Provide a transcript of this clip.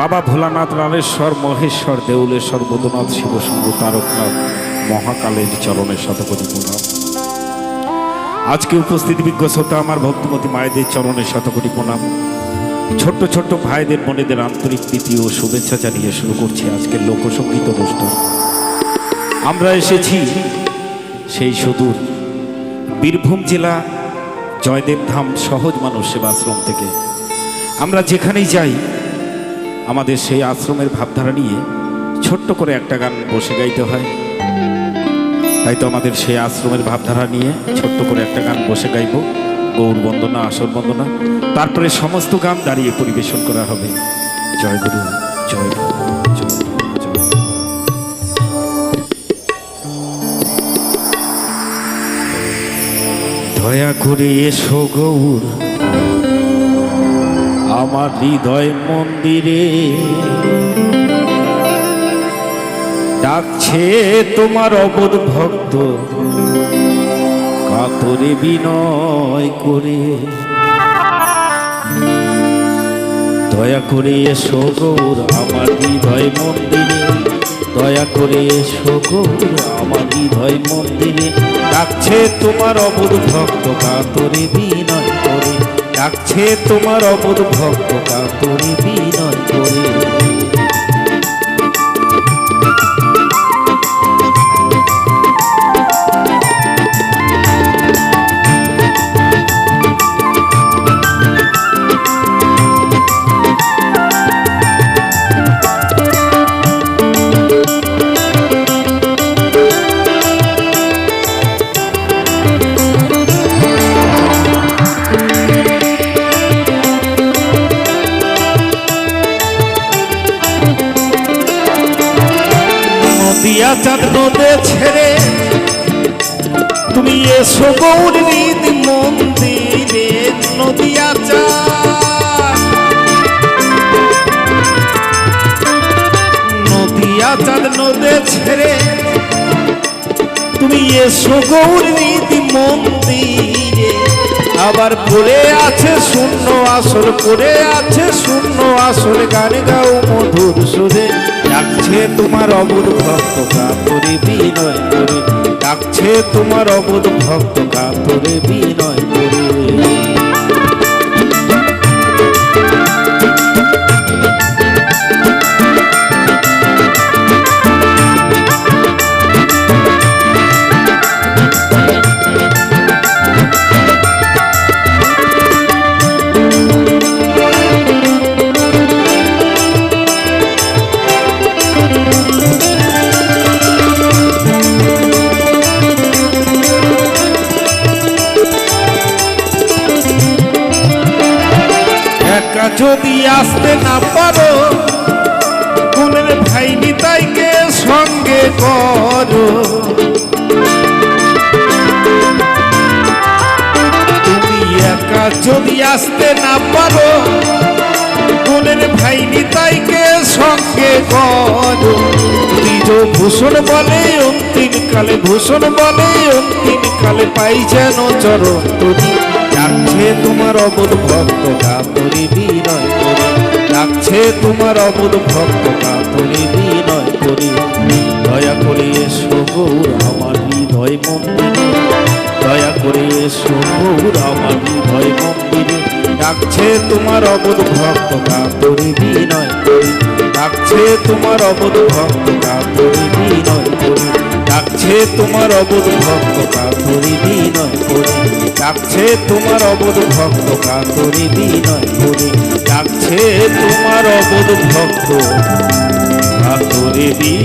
বাবা ভোলানাথ রামেশ্বর, মহেশ্বর, দেউলেশ্বর, বৈদ্যনাথ শিবশম্ভু তারকনাথ, মহাকালের চরণের শতপতি প্রণাম। আজকে উপস্থিত বিজ্ঞ শ্রোতা, আমার ভক্তিমতী মায়েদের চরণের শতকোটি প্রণাম। ছোট্ট ছোট্ট ভাইদের, বোনেদের আন্তরিক প্রীতি ও শুভেচ্ছা জানিয়ে শুরু করছি আজকের লোকসঙ্গীত অনুষ্ঠান। আমরা এসেছি সেই সুদূর বীরভূম জেলা জয়দেব ধাম সহজ মানুষ সেবাশ্রম থেকে। আমরা যেখানেই যাই আমাদের সেই আশ্রমের ভাবধারা নিয়ে ছোট্ট করে একটা গান বসে গাইতে হয়। তাই তো আমাদের সেই আশ্রমের ভাবধারা নিয়ে ছোট্ট করে একটা গান বসে গাইব। গৌর বন্দনা, আসর বন্দনা। তারপরে সমস্ত গান দাঁড়িয়ে পরিবেশন করা হবে। জয় গুরু জয় গুরু। দয়া করে এসো গৌর। আমার হৃদয় মন্দিরে। ডাকছে তোমার অবোধ ভক্ত, কাতরে বিনয় করে। দয়া করে এসো গৌর আমার হৃদয় মন্দিরে। দয়া করে এসো গৌর আমার হৃদয় মন্দিরে। ডাকছে তোমার অবোধ ভক্ত, কাতরে বিনয় ডাকছে তোমার অবোধ ভক্ত কাতরে নদিয়া চাঁদ নদে ছেড়ে, তুমি এসো গৌর হৃদ মন্দিরে, নদিয়া চাঁদ। নদিয়া চাঁদ নদে ছেড়ে, তুমি এসো গৌর হৃদ মন্দিরে। আবার পড়ে আছে, শূন্য আসর, পড়ে আছে, শূন্য আসর, গান গাও মধুর সুরে। ডাকছে তোমার অবুধ ভক্ত কাপড়ে বিনয় করে। ডাকছে তোমার অবুধ ভক্ত কাপড়ে বিনয় একা যদি আসতে না পারো কোনের ভাই নিতাইকে সঙ্গে করো। তুমি একা যদি আসতে না পারো কোনের ভাই নিতাইকে সঙ্গে করো। নিজ ভূষণ বলে অন্তিম কালে, ভূষণ বলে অন্তিম কালে পাই যেন চরণ তুমি। ডাকছে তোমার অবোধ ভক্ত কাতরি বিনয় করে। ডাকছে তোমার অবোধ ভক্ত কাতরি বিনয় করে। দয়া করে এসো গৌর আমার হৃদয় মন্দিরে। দয়া করে এসো গৌর আমার হৃদয় মন্দিরে। ডাকছে তোমার অবোধ ভক্ত কাতরি বিনয় করে। ডাকছে তোমার অবোধ ভক্ত কাতরি বিনয় করে। ডাকছে তোমার অবধ ভক্ত কাতরি বিনয় করে। ডাকছে তোমার অবোধ ভক্ত কাতরি বিনয় করে। ডাকছে তোমার অবোধ ভক্ত কাতরি বিনয়